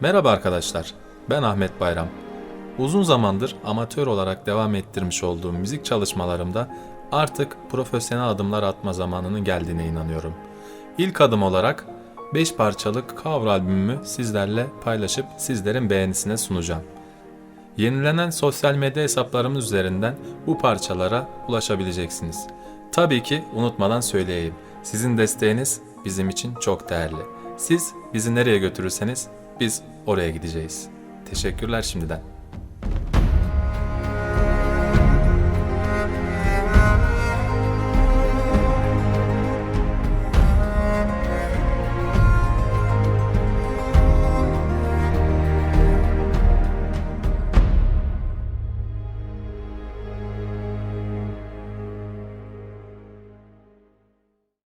Merhaba arkadaşlar, ben Ahmet Bayram. Uzun zamandır amatör olarak devam ettirmiş olduğum müzik çalışmalarımda artık profesyonel adımlar atma zamanının geldiğine inanıyorum. İlk adım olarak 5 parçalık cover albümümü sizlerle paylaşıp sizlerin beğenisine sunacağım. Yenilenen sosyal medya hesaplarımız üzerinden bu parçalara ulaşabileceksiniz. Tabii ki unutmadan söyleyeyim. Sizin desteğiniz bizim için çok değerli. Siz bizi nereye götürürseniz biz oraya gideceğiz. Teşekkürler şimdiden.